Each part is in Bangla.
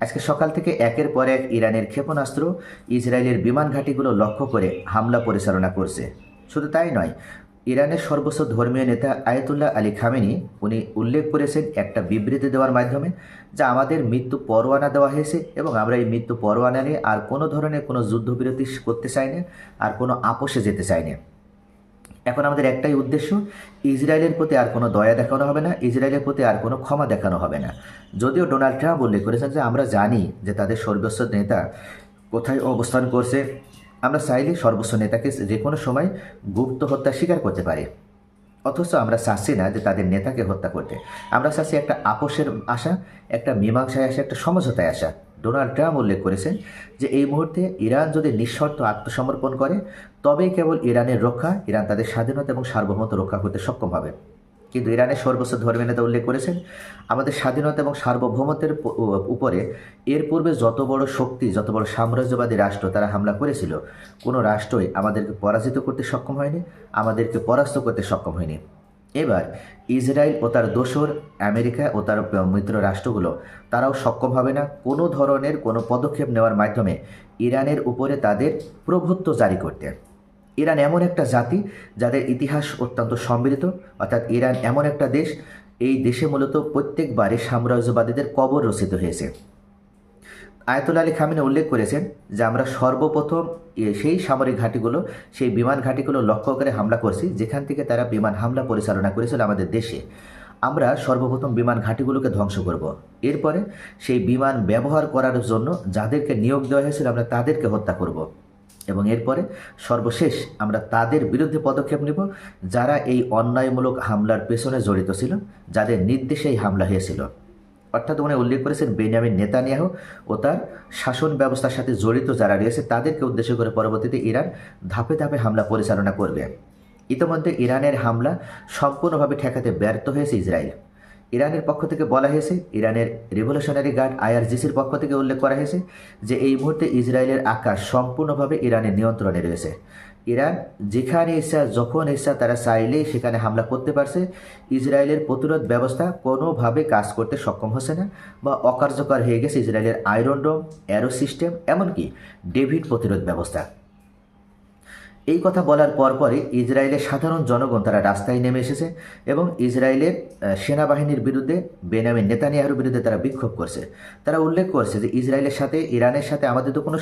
আজকে সকাল থেকে একের পর এক ইরানের ক্ষেপণাস্ত্র ইসরায়েলের বিমান ঘাঁটিগুলো লক্ষ্য করে হামলা পরিচালনা করছে। শুধু তাই নয়, ইরানের সর্বোচ্চ ধর্মীয় নেতা আয়তুল্লাহ আলী খামেনি, উনি উল্লেখ করেছেন একটা বিবৃতি দেওয়ার মাধ্যমে যা আমাদের মৃত্যু পরোয়ানা দেওয়া হয়েছে এবং আমরা এই মৃত্যু পরোয়ানা নিয়ে আর কোনো ধরনের কোনো যুদ্ধবিরতি করতে চাই না, আর কোনো আপোষে যেতে চাই না। এখন আমাদের একটাই উদ্দেশ্য, ইসরায়েলের প্রতি আর কোনো দয়া দেখানো হবে না, ইসরায়েলের প্রতি আর কোনো ক্ষমা দেখানো হবে না। যদিও ডোনাল্ড ট্রাম্প উল্লেখ করেছেন যে আমরা জানি যে তাদের সর্বোচ্চ নেতা কোথায় অবস্থান করছে, আমরা চাইলে সর্বোচ্চ নেতাকে যে কোনো সময় গুপ্ত হত্যা স্বীকার করতে পারি। অথচ আমরা চাচ্ছি না যে তাদের নেতাকে হত্যা করতে। আমরা চাচ্ছি একটা আপোষের আশা, একটা মীমাংসায় আসা, একটা সমঝোতায় আসা। ডোনাল্ড ট্রাম্প উল্লেখ করেছেন যে এই মুহূর্তে ইরান যদি নিঃশর্ত আত্মসমর্পণ করে, তবেই কেবল ইরানের রক্ষা, ইরান তাদের স্বাধীনতা এবং সার্বভৌমত্ব রক্ষা করতে সক্ষম হবে। কিন্তু ইরানের সর্বোচ্চ ধর্মীয় নেতা উল্লেখ করেছেন, আমাদের স্বাধীনতা এবং সার্বভৌমত্বের উপরে এর পূর্বে যত বড় শক্তি, যত বড় সাম্রাজ্যবাদী রাষ্ট্র তারা হামলা করেছিল, কোনো রাষ্ট্রই আমাদেরকে পরাজিত করতে সক্ষম হয়নি, আমাদেরকে পরাস্ত করতে সক্ষম হয়নি। এবার ইসরায়েল ও তার দোসর, আমেরিকা ও তার মিত্র রাষ্ট্রগুলো, তারাও সক্ষম হবে না কোনো ধরনের কোনো পদক্ষেপ নেওয়ার মাধ্যমে ইরানের উপরে তাদের প্রভুত্ব জারি করতে। ইরান এমন একটা জাতি যাদের ইতিহাস অত্যন্ত সমৃদ্ধ, অর্থাৎ ইরান এমন একটা দেশ, এই দেশে মূলত প্রত্যেকবারে সাম্রাজ্যবাদীদের কবর রচিত হয়েছে। আয়তুল আলী খামিনে উল্লেখ করেছেন যে আমরা সর্বপ্রথম সেই সামরিক ঘাঁটিগুলো, সেই বিমান ঘাঁটিগুলো লক্ষ্য করে হামলা করছি, যেখান থেকে তারা বিমান হামলা পরিচালনা করেছিল আমাদের দেশে আমরা সর্বপ্রথম বিমান ঘাঁটিগুলোকে ধ্বংস করব। এরপরে সেই বিমান ব্যবহার করার জন্য যাদেরকে নিয়োগ দেওয়া হয়েছিল আমরা তাদেরকে হত্যা করব। এবং এরপরে সর্বশেষ আমরা তাদের বিরুদ্ধে পদক্ষেপ নেব, যারা এই অন্যায়মূলক হামলার পেছনে জড়িত ছিল, যাদের নির্দেশে এই হামলা হয়েছিল অর্থাৎ উনি উল্লেখ করেছেন বেনিয়ামিন নেতানিয়াহু ও তার শাসন ব্যবস্থার সাথে জড়িত যারা রয়েছে, তাদেরকে উদ্দেশ্য করে পরবর্তীতে ইরান ধাপে ধাপে হামলা পরিচালনা করবে। ইতিমধ্যে ইরানের হামলা সম্পূর্ণভাবে ঠেকাতে ব্যর্থ হয়েছে ইসরায়েল। ইরানের পক্ষ থেকে বলা হয়েছে, ইরানের রিভলিউশনারি গার্ড আইআরজিসির পক্ষ থেকে উল্লেখ করা হয়েছে যে এই মুহূর্তে ইসরায়েলের আকাশ সম্পূর্ণভাবে ইরানের নিয়ন্ত্রণে রয়েছে। ইরান যেখানে ইচ্ছা যখন ইচ্ছা তারা চাইলেই সেখানে হামলা করতে পারছে। ইসরায়েলের প্রতিরোধ ব্যবস্থা কোনোভাবে কাজ করতে সক্ষম হচ্ছে না বা অকার্যকর হয়ে গেছে ইসরায়েলের আয়রন ডোম, অ্যারো সিস্টেম, এমনকি ডেভিড প্রতিরোধ ব্যবস্থা। এই কথা বলার পরপরই ইসরায়েলের সাধারণ জনগণ তারা রাস্তায় নেমে এসেছে এবং ইসরায়েলের সেনাবাহিনীর বিরুদ্ধে বেনামিন নেতানিয়াহুর বিরুদ্ধে তারা বিক্ষোভ করছে। তারা উল্লেখ করছে যে ইসরায়েলের সাথে, ইরানের সাথে আমাদের তো কোনো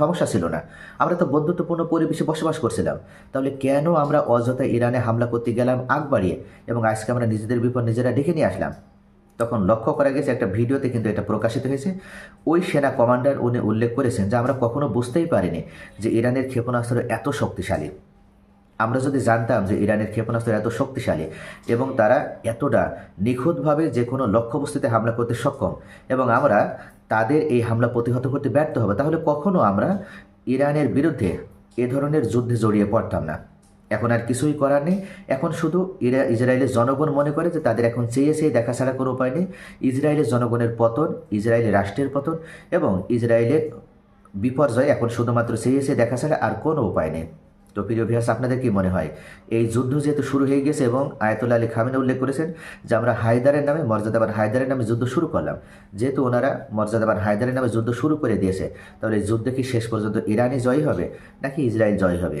সমস্যা ছিল না। আমরা তো বন্ধুত্বপূর্ণ পরিবেশে বসবাস করছিলাম। তাহলে কেন আমরা অযথা ইরানে হামলা করতে গেলাম আগ বাড়িয়ে? এবং আজকে আমরা নিজেদের বিপদ নিজেরা ডেকে নিয়ে আসলাম। তখন লক্ষ্য করা গেছে, একটা ভিডিওতে কিন্তু এটা প্রকাশিত হয়েছে। ওই সেনা কমান্ডার উনি উল্লেখ করেছেন যে, আমরা কখনো বুঝতেই পারিনি যে ইরানের ক্ষেপণাস্ত্র এত শক্তিশালী। আমরা যদি জানতাম যে ইরানের ক্ষেপণাস্ত্র এত শক্তিশালী এবং তারা এতটা নিখুঁতভাবে যে কোনো লক্ষ্যবস্তুতে হামলা করতে সক্ষম এবং আমরা তাদের এই হামলা প্রতিহত করতে ব্যর্থ হবে, তাহলে কখনো আমরা ইরানের বিরুদ্ধে এ ধরনের যুদ্ধে জড়িয়ে পড়তাম না। এখন আর কিছুই করার নেই। এখন শুধু ইরা, ইসরায়েলের জনগণ মনে করে যে তাদের এখন চেয়ে চেয়ে দেখা ছাড়া কোনো উপায় নেই। ইসরায়েলের জনগণের পতন, ইসরায়েলের রাষ্ট্রের পতন এবং ইসরায়েলের বিপর্যয় এখন শুধুমাত্র চেয়ে চেয়ে দেখা ছাড়া আর কোনো উপায় নেই। তো প্রিয় ভিয়াস আপনাদের কি মনে হয়? এই যুদ্ধ যেহেতু শুরু হয়ে গেছে এবং আয়তুল্লাহ আলী খামিনা উল্লেখ করেছেন যে আমরা হায়দারের নামে, মর্যাদাবান হায়দারের নামে যুদ্ধ শুরু করলাম। যেহেতু ওনারা মর্যাদাবান হায়দারের নামে যুদ্ধ শুরু করে দিয়েছে, তাহলে যুদ্ধে কি শেষ পর্যন্ত ইরানই জয়ী হবে নাকি ইসরায়েল জয়ী হবে?